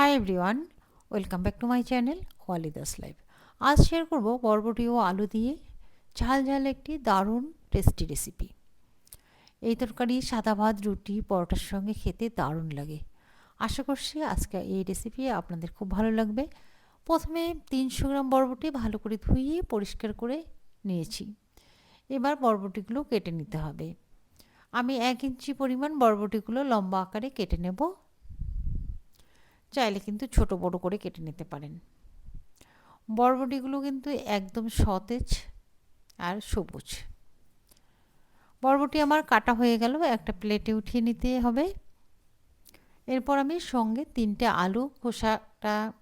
Hi everyone welcome back to my channel ওয়ালিদাস life আজ share করব বরবটি ও আলু দিয়ে ঝাল ঝাল একটি দারুণ টেস্টি রেসিপি এই তরকারি, সাদা ভাত, রুটি, পরোটার সঙ্গে খেতে দারুণ লাগে। আশা করছি আজকে এই রেসিপি আপনাদের খুব ভালো লাগবে। প্রথমে তিনশো গ্রাম বরবটি ভালো করে ধুইয়ে পরিষ্কার করে নিয়েছি। এবার বরবটিগুলো কেটে নিতে হবে। আমি এক ইঞ্চি পরিমাণ বরবটিগুলো লম্বা আকারে কেটে নেব। চাইলে কিন্তু ছোট বড় করে কেটে নিতে পারেন। বরবটিগুলো কিন্তু একদম সতেজ আর সবুজ। বরবটি আমার কাটা হয়ে গেল, একটা প্লেটে উঠিয়ে নিতে হবে। এরপর আমি সঙ্গে তিনটে আলু খোসাটা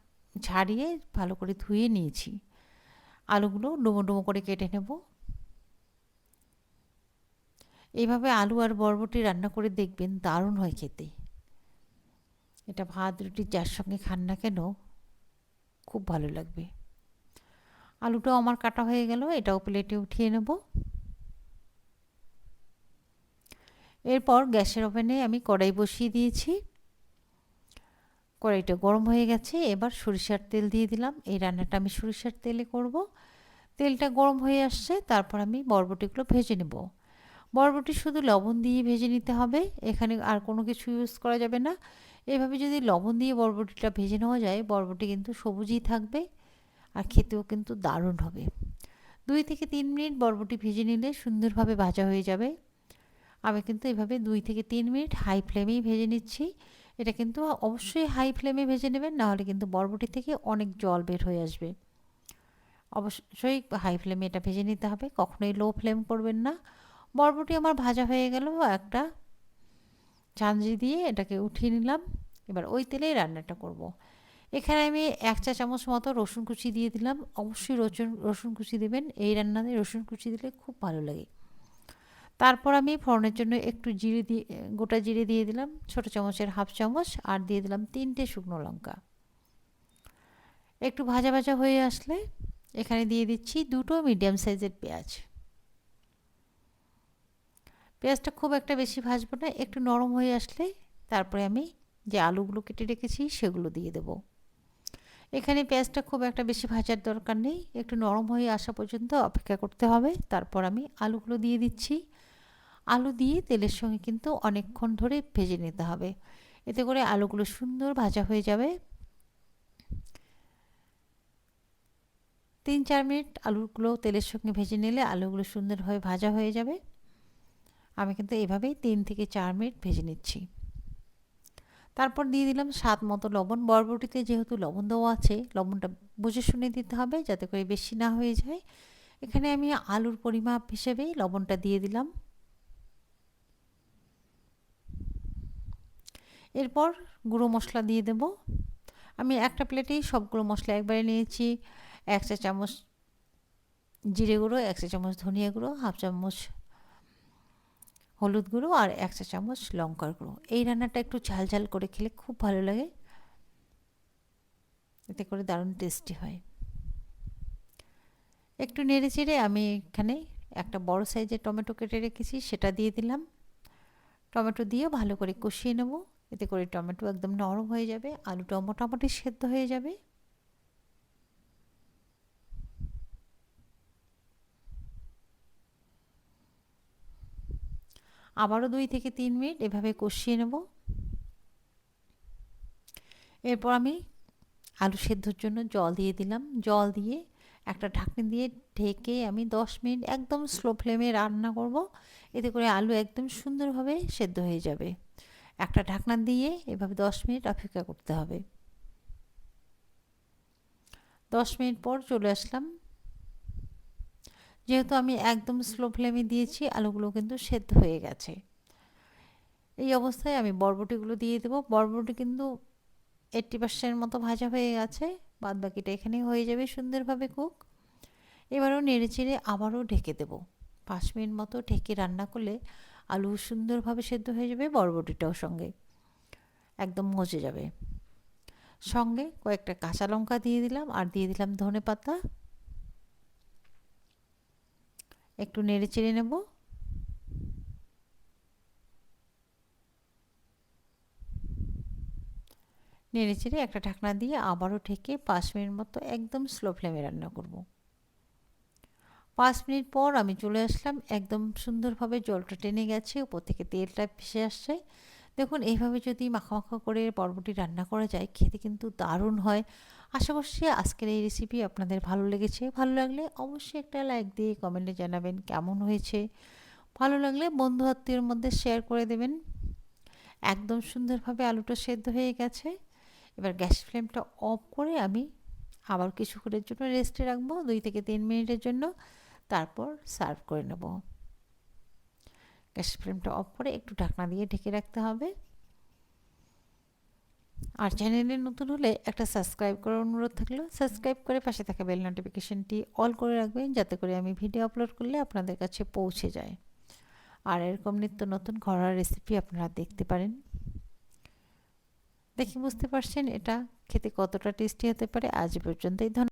ঝাড়িয়ে ভালো করে ধুয়ে নিয়েছি। আলুগুলো ডুমো ডুমো করে কেটে নেব। এইভাবে আলু আর বরবটি রান্না করে দেখবেন দারুণ হয় খেতে। এটা ভাত, রুটি, যার সঙ্গে খান না কেন, খুব ভালো লাগবে। আলুটাও আমার কাটা হয়ে গেল, এটাও প্লেটে উঠিয়ে নেব। এরপর গ্যাসের ওভেনে আমি কড়াই বসিয়ে দিয়েছি। কড়াইটা গরম হয়ে গেছে, এবার সরিষার তেল দিয়ে দিলাম। এই রান্নাটা আমি সরিষার তেলে করব। তেলটা গরম হয়ে আসছে, তারপর আমি বরবটিগুলো ভেজে নেব। বরবটি শুধু লবণ দিয়ে ভেজে নিতে হবে, এখানে আর কোনো কিছু ইউজ করা যাবে না। এভাবে যদি লবণ দিয়ে বরবটিটা ভেজে নেওয়া যায়, বরবটি কিন্তু সবুজই থাকবে আর খেতেও কিন্তু দারুণ হবে। দুই থেকে তিন মিনিট বরবটি ভেজে নিলে সুন্দরভাবে ভাজা হয়ে যাবে। আমি কিন্তু এভাবে দুই থেকে তিন মিনিট হাই ফ্লেমেই ভেজে নিচ্ছি। এটা কিন্তু অবশ্যই হাই ফ্লেমে ভেজে নেবেন নাহলে কিন্তু বরবটি থেকে অনেক জল বের হয়ে আসবে। অবশ্যই হাই ফ্লেমে এটা ভেজে নিতে হবে, কখনোই লো ফ্লেম করবেন না। বরবটি আমার ভাজা হয়ে গেল, একটা চাঞ্জি দিয়ে এটাকে উঠিয়ে নিলাম। এবার ওই তেলেই রান্নাটা করব। এখানে আমি এক চা চামচ মতো রসুন কুচি দিয়ে দিলাম। অবশ্যই রসুন রসুন কুচি দেবেন। এই রান্নাতে রসুন কুচি দিলে খুব ভালো লাগে। তারপর আমি ফোড়নের জন্য একটু জিরে দিয়ে, গোটা জিরে দিয়ে দিলাম। ছোট চামচের হাফ চামচ আর দিয়ে দিলাম তিনটে শুকনো লঙ্কা। একটু ভাজা ভাজা হয়ে আসলে এখানে দিয়ে দিচ্ছি দুটো মিডিয়াম সাইজের পেঁয়াজ। পেঁয়াজটা খুব একটা বেশি ভাজবো না, একটু নরম হয়ে আসলে তারপরে আমি যে আলুগুলো কেটে রেখেছি সেগুলো দিয়ে দেব। এখানে পেঁয়াজটা খুব একটা বেশি ভাজার দরকার নেই, একটু নরম হয়ে আসা পর্যন্ত অপেক্ষা করতে হবে। তারপর আমি আলুগুলো দিয়ে দিচ্ছি। আলু দিয়ে তেলের সঙ্গে কিন্তু অনেকক্ষণ ধরে ভেজে নিতে হবে। এতে করে আলুগুলো সুন্দর ভাজা হয়ে যাবে। তিন চার মিনিট আলুগুলো তেলের সঙ্গে ভেজে নিলে আলুগুলো সুন্দরভাবে ভাজা হয়ে যাবে। আমি কিন্তু এভাবেই তিন থেকে চার মিনিট ভেজে নিচ্ছি। তারপর দিয়ে দিলাম স্বাদ মতো লবণ। বরবটিতে যেহেতু লবণ দেওয়া আছে, লবণটা বুঝে শুনে দিতে হবে যাতে করে বেশি না হয়ে যায়। এখানে আমি আলুর পরিমাপ হিসেবে লবণটা দিয়ে দিলাম। এরপর গুঁড়ো মশলা দিয়ে দেব। আমি একটা প্লেটেই সবগুলো মশলা একবারে নিয়েছি। এক চা চামচ জিরে গুঁড়ো, এক চা চামচ ধনিয়া গুঁড়ো, হাফ চামচ হলুদ গুঁড়ো আর এক চা চামচ লঙ্কার গুঁড়ো। এই রান্নাটা একটু ঝাল ঝাল করে খেলে খুব ভালো লাগে। এতে করে দারুণ টেস্টি হয়। একটু নেড়ে চেড়ে আমি এখানে একটা বড় সাইজের টমেটো কেটে রেখেছি, সেটা দিয়ে দিলাম। টমেটো দিয়ে ভালো করে কষিয়ে নেব। এতে করে টমেটো একদম নরম হয়ে যাবে, আলুটাও মোটামুটি সেদ্ধ হয়ে যাবে। আবারও দুই থেকে তিন মিনিট এভাবে কষিয়ে নেব। এরপর আমি আলু সেদ্ধর জন্য জল দিয়ে দিলাম। জল দিয়ে একটা ঢাকনি দিয়ে ঢেকে আমি দশ মিনিট একদম স্লো ফ্লেমে রান্না করব। এতে করে আলু একদম সুন্দরভাবে সেদ্ধ হয়ে যাবে। একটা ঢাকনা দিয়ে এভাবে দশ মিনিট অপেক্ষা করতে হবে। দশ মিনিট পর চলে আসলাম যেহেতু আমি একদম স্লো ফ্লেমে দিয়েছি, আলুগুলো কিন্তু সেদ্ধ হয়ে গেছে। এই অবস্থায় আমি বরবটিগুলো দিয়ে দেবো। বরবটি কিন্তু এইট্টি পার্সেন্ট মতো ভাজা হয়ে গেছে। বাদ বাকিটা এখানেই হয়ে যাবে সুন্দরভাবে কুক এবারও নেড়ে চেড়ে আবারও ঢেকে দেব। পাঁচ মিনিট মতো ঢেকে রান্না করলে আলু সুন্দরভাবে সেদ্ধ হয়ে যাবে, বরবটিটাও সঙ্গে একদম মজে যাবে। সঙ্গে কয়েকটা কাঁচা লঙ্কা দিয়ে দিলাম, আর দিয়ে দিলাম ধনে পাতা একটু নেড়ে চেড়ে নেব। নেড়ে চেড়ে একটা ঢাকনা দিয়ে আবারও ঢেকে পাঁচ মিনিট মতো একদম স্লো ফ্লেমে রান্না করব। পাঁচ মিনিট পর আমি চলে আসলাম, একদম সুন্দরভাবে জলটা টেনে গেছে, উপর থেকে তেলটা ভেসে আসছে। দেখুন, এইভাবে যদি মাখা মাখা করে বরবটি রান্না করা যায়, খেতে কিন্তু দারুণ হয়। আশা করছি আজকের এই রেসিপি আপনাদের ভালো লেগেছে। ভালো লাগলে অবশ্যই একটা লাইক দিয়ে কমেন্টে জানাবেন কেমন হয়েছে। ভালো লাগলে বন্ধু আত্মীয়ের মধ্যে শেয়ার করে দেবেন। একদম সুন্দরভাবে আলুটা সেদ্ধ হয়ে গেছে। এবার গ্যাস ফ্লেমটা অফ করে আমি আবার কিছুক্ষণের জন্য রেস্টে রাখব, দুই থেকে তিন মিনিটের জন্য। তারপর সার্ভ করে নেব। গ্যাস ফ্লেমটা অফ করে একটু ঢাকনা দিয়ে ঢেকে রাখতে হবে। আর চ্যানেলে নতুন হলে একটা সাবস্ক্রাইব করার অনুরোধ থাকল। সাবস্ক্রাইব করে পাশে থাকা বেল নোটিফিকেশনটি অল করে রাখবেন যাতে করে আমি ভিডিও আপলোড করলে আপনাদের কাছে পৌঁছে যায়। আর এরকম নিত্য নতুন ঘরোয়া রেসিপি আপনারা দেখতে পারেন। দেখে বুঝতে পারছেন এটা খেতে কতটা টেস্টি হতে পারে। আজ পর্যন্তই। ধন্যবাদ।